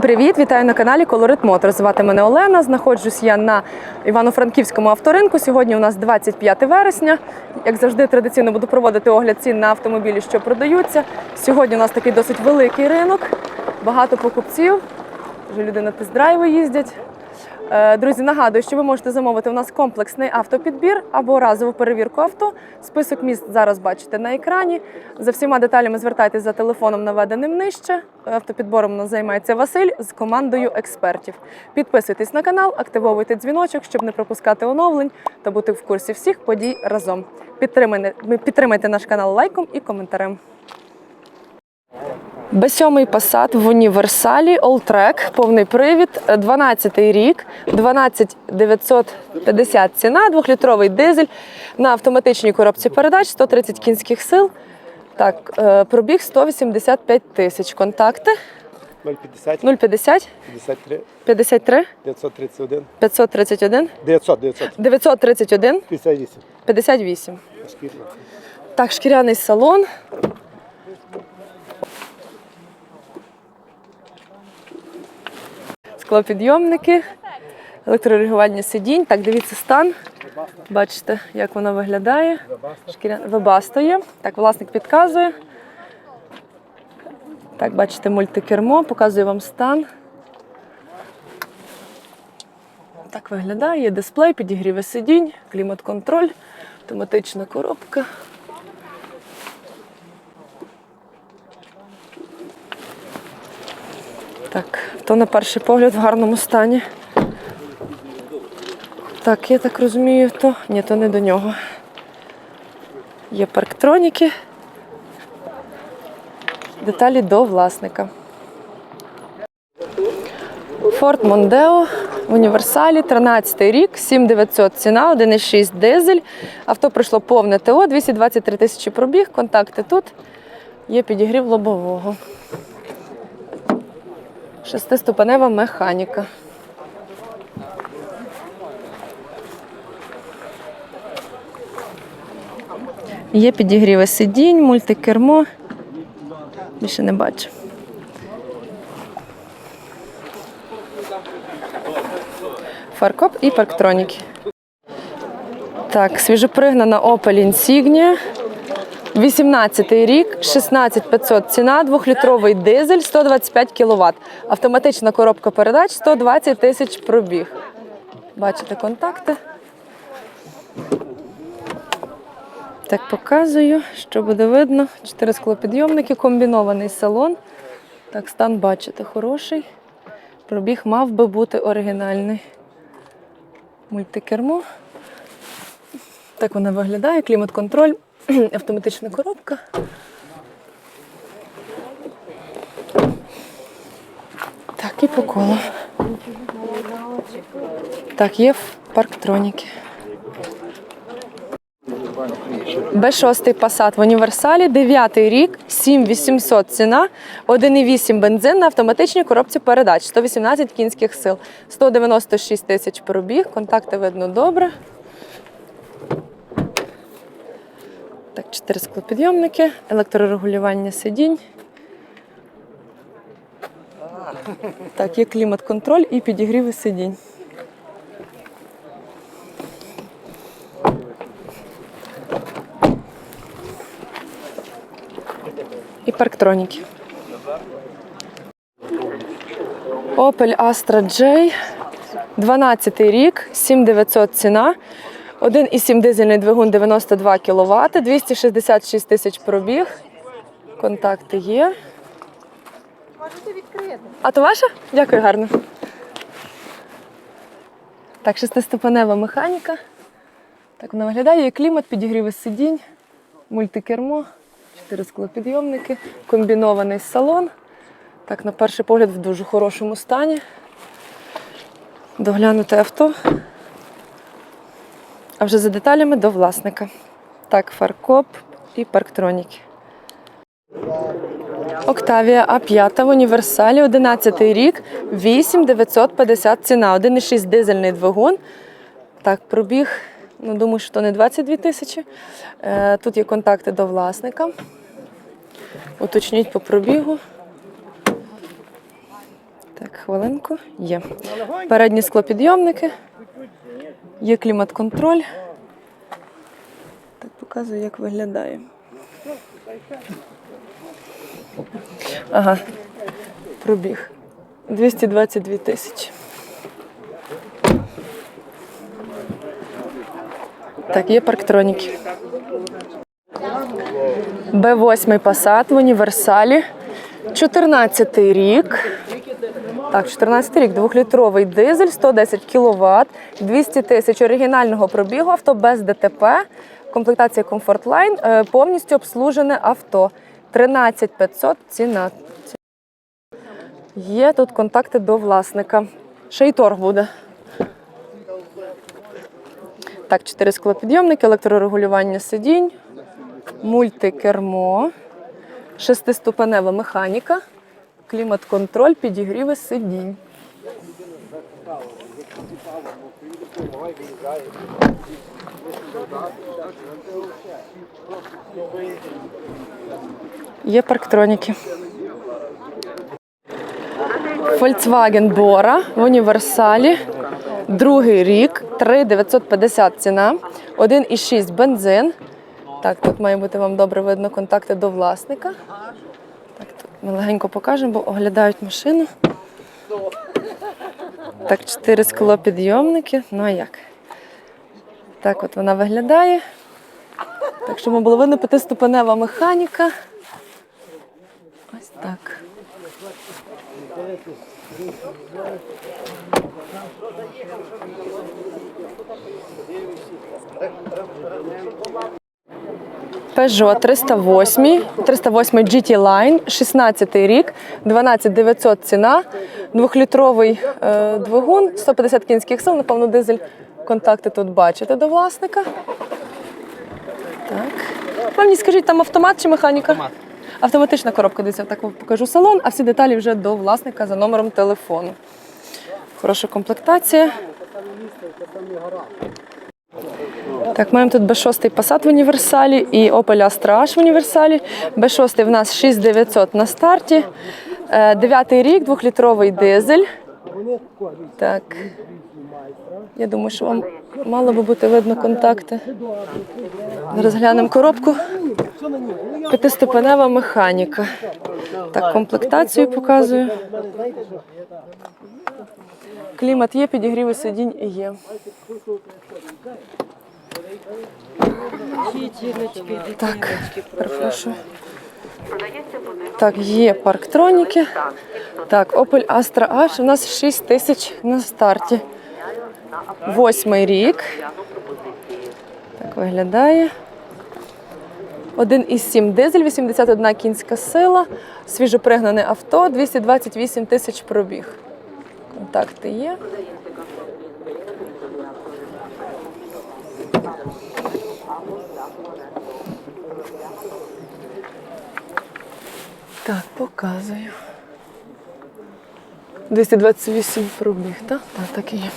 Всім привіт! Вітаю на каналі Колорит Мотор. Звати мене Олена. Знаходжусь я на Івано-Франківському авторинку. Сьогодні у нас 25 вересня. Як завжди, традиційно буду проводити огляд цін на автомобілі, що продаються. Сьогодні у нас такий досить великий ринок, багато покупців. Вже люди на тест-драйви їздять. Е, Друзі, нагадую, що ви можете замовити у нас комплексний автопідбір або разову перевірку авто. Список міст зараз бачите на екрані. За всіма деталями звертайтеся за телефоном, наведеним нижче. Автопідбором у нас займається Василь з командою експертів. Підписуйтесь на канал, активовуйте дзвіночок, щоб не пропускати оновлень та бути в курсі всіх подій разом. Підтримайте, підтримайте наш канал лайком і коментарем. Б7 Passat в універсалі Alltrack, повний привід, 12 рік, 12 950 ціна, двохлітровий дизель. На автоматичній коробці передач, 130 кінських сил. Так, е, пробіг 185 тисяч. Контакти? 050 050 53 53 931 531 900 900 931 58 58. Шкірно. Так, шкіряний салон. Склопідйомники, електрорегулювання сидінь. Так, дивіться стан. Бачите, як воно виглядає. Шкіря... Вебасто є. Так, власник підказує. Так, бачите, мультикермо, показую вам стан. Так виглядає. Дисплей, підігріви сидінь, клімат-контроль, автоматична коробка. Так, то на перший погляд в гарному стані. Так, я так розумію, то ні, то не до нього. Є парктроніки. Деталі до власника. Ford Mondeo в універсалі, 13 рік, 7900 ціна, 1,6 дизель. Авто пройшло повне ТО, 223 тисячі пробіг, контакти тут. Є підігрів лобового. Шестиступенева механіка. Є підігріви сидінь, мультикермо. Більше не бачу. Фаркоп і парктроніки. Так, свіжопригнана Opel Insignia. 18 рік, 16500 ціна, двохлітровий дизель, 125 кВт. Автоматична коробка передач, 120 тисяч пробіг. Бачите контакти. Так, показую, що буде видно. Чотири склопідйомники, комбінований салон. Так, стан бачите, хороший. Пробіг мав би бути оригінальний. Мультикермо. Так вона виглядає, клімат-контроль, автоматична коробка. Так, і по колу. Так, є парктроніки. Б6 Passat в універсалі, 9 рік, 7800 ціна, 1,8 бензин на автоматичній коробці передач, 118 кінських сил, 196 тисяч пробіг, контакти видно добре. Так, 4 склопідйомники, електрорегулювання сидінь. Так, є клімат-контроль і підігріви сидінь. і парктроніки. Opel Astra J, 12 рік, 7900 ціна, 1,7 дизельний двигун 92 кВт, 266 тисяч пробіг. Контакти є. Можете відкрити. А то ваша? Дякую, гарно. Так, шестиступенева механіка. Так вона виглядає. Є клімат, підігріви сидінь, мультикермо, чотири склопідйомники, комбінований салон. Так, на перший погляд в дуже хорошому стані. Доглянуте авто. А вже за деталями до власника. Так, фаркоп і парктроніки. Октавія А5 в універсалі, 11 рік, 8950 ціна, 1,6 дизельний двигун. Так, пробіг, ну думаю, що то не 22 тисячі. Е, Тут є контакти до власника. Уточніть по пробігу. Так, хвилинку. Є. Передні склопідйомники. Є клімат-контроль. Так показую, як виглядає. Ага. Пробіг. 222 тисячі. Так, є парктроніки. Б8 Passat в універсалі. 14 рік. Так, 14 рік, двохлітровий дизель, 110 кВт, 200 тисяч оригінального пробігу авто без ДТП, комплектація Comfort Line, е, повністю обслужене авто. 13 500 ціна. Є тут контакти до власника. Ще й торг буде. Так, 4 склопідйомники, електрорегулювання сидінь, мультикермо, шестиступенева механіка, клімат-контроль, підігріви сидінь. Є парктроніки. Volkswagen Bora в універсалі. Другий рік, 3950 ціна, 1,6 бензин. Так, тут має бути вам добре видно контакти до власника. Ми легенько покажемо, бо оглядають машину. Так, чотири склопідйомники. Ну а як? Так от вона виглядає. Так, щоб було видно п'ятиступенева механіка. Ось так. Peugeot 308, 308 GT Line, 16 рік, 12900 ціна, двохлітровий е, двигун, 150 кінських сил, напевно, дизель. Контакти тут бачите до власника. Так. Мені скажіть, там автомат чи механіка? Автомат. Автоматична коробка, дивіться, так вам покажу салон, а всі деталі вже до власника за номером телефону. Хороша комплектація. Так, маємо тут B6 Passat в універсалі і Opel Astra H в універсалі. B6 в нас 6900 на старті. Е, Дев'ятий рік, двохлітровий дизель. Так. Я думаю, що вам мало би бути видно контакти. Зараз глянемо коробку. П'ятиступенева механіка. Так, комплектацію показую. Клімат є, підігріви сидінь є. Так, перепрошую. Так, є парктроніки. Так, Opel Astra H у нас 6 тисяч на старті. Восьмий рік. Так виглядає. 1,7 дизель, 81 кінська сила, свіжопригнане авто, 228 тисяч пробіг. Контакти є. Так, показую. 228 пробіг, так? Так, так і є.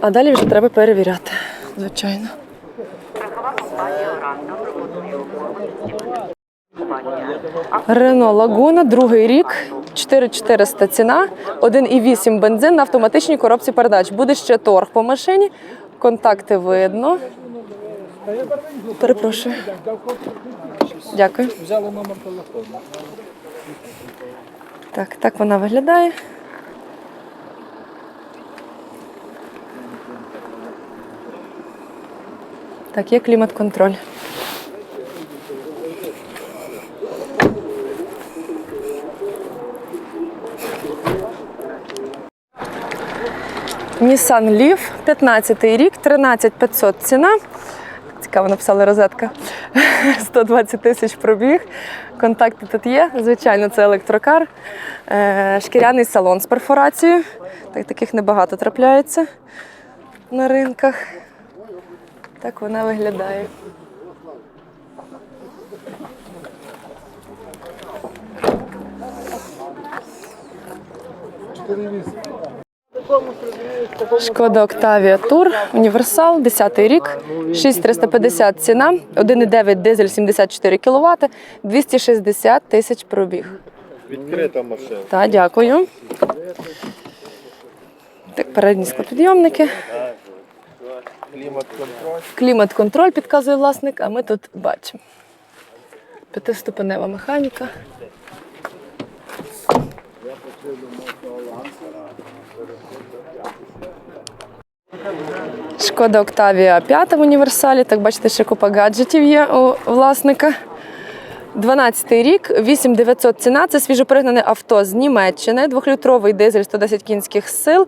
А далі вже треба перевіряти, звичайно. Рено Лагуна, другий рік, 4400 ціна, 1,8 бензин на автоматичній коробці передач. Буде ще торг по машині, контакти видно. Перепрошую. Дякую. Взяли номер телефону. Так, так вона виглядає. Так, є клімат-контроль. Nissan Leaf, 15 рік, 13500 ціна. Цікаво написали розетка. 120 тисяч пробіг. Контакти тут є. Звичайно, це електрокар. Е, Шкіряний салон з перфорацією. Так, таких небагато трапляється на ринках. Так вона виглядає. Шкода Октавія Тур, універсал, 10 рік, 6350 ціна, 1,9 дизель 74 кВт, 260 тисяч пробіг. Відкрита машина. Так, дякую. Так, передні склопідйомники. Клімат-контроль. Клімат-контроль підказує власник, а ми тут бачимо. П'ятиступенева механіка. Шкода Октавія 5 в універсалі. Так бачите, ще купа гаджетів є у власника. 12 рік, 8900 ціна. Це свіжопригнане авто з Німеччини, двохлітровий дизель 110 кінських сил,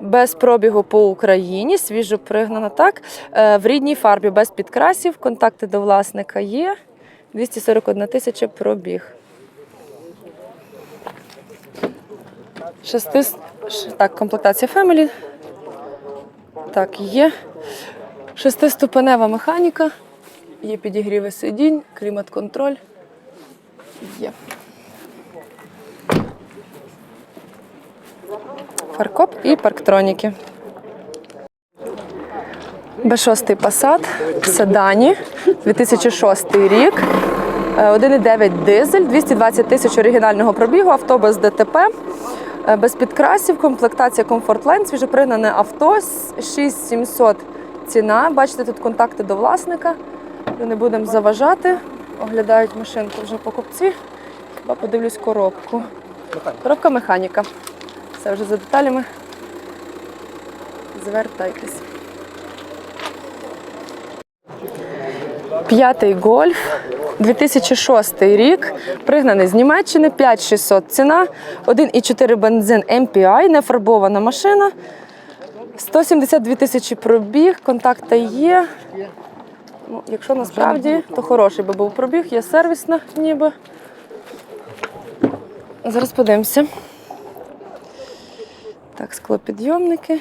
без пробігу по Україні. Свіжопригнано так. Е, В рідній фарбі без підкрасів. Контакти до власника є. 241 тисяча пробіг. Шести... Так, комплектація Family. Так, є. Шестиступенева механіка. Є підігріви сидінь, клімат-контроль. Є. Фаркоп і парктроніки. Б6 Passat седані, 2006 рік. Е, 1,9 дизель, 220 тисяч оригінального пробігу, авто без ДТП, е, без підкрасів, комплектація Comfortline, свіжопригнане авто, 6700 ціна. Бачите, тут контакти до власника. Не будемо заважати. Оглядають машинку вже покупці. Хіба подивлюсь коробку. Коробка механіка. Все вже за деталями. Звертайтесь. П'ятий гольф, 2006 рік, пригнаний з Німеччини, 5600 ціна, 1,4 бензин MPI, нефарбована машина, 172 тисячі пробіг, контакти є. Ну, якщо насправді, то хороший би був пробіг, є сервісна ніби. Зараз подивимося. Так, склопідйомники.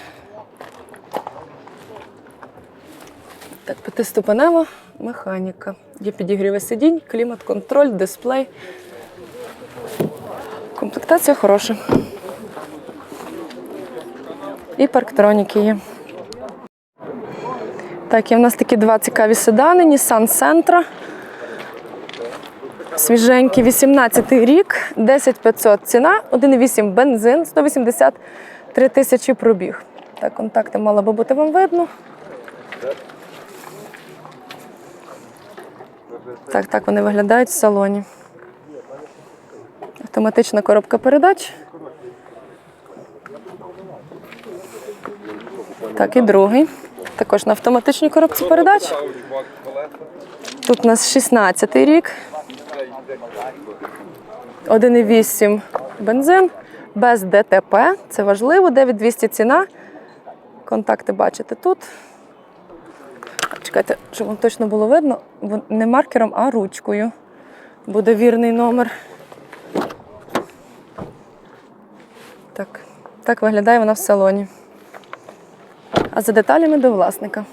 Так, п'ятиступенева механіка. Є підігріви сидінь, клімат-контроль, дисплей. Комплектація хороша. І парктроніки є. Так, і в нас такі два цікаві седани. Nissan Sentra. Свіженький, 18 рік, 10500 ціна, 1,8 бензин, 183 тисячі пробіг. Так, контакти мало би бути вам видно. Так, так вони виглядають в салоні. Автоматична коробка передач. Так, і другий. Також на автоматичній коробці передач. Тут у нас 16 рік. 1,8 бензин, без ДТП. Це важливо. 9200 ціна. Контакти бачите тут. Чекайте, щоб вам точно було видно, бо не маркером, а ручкою. Буде вірний номер. Так, так виглядає вона в салоні. А за деталями до власника.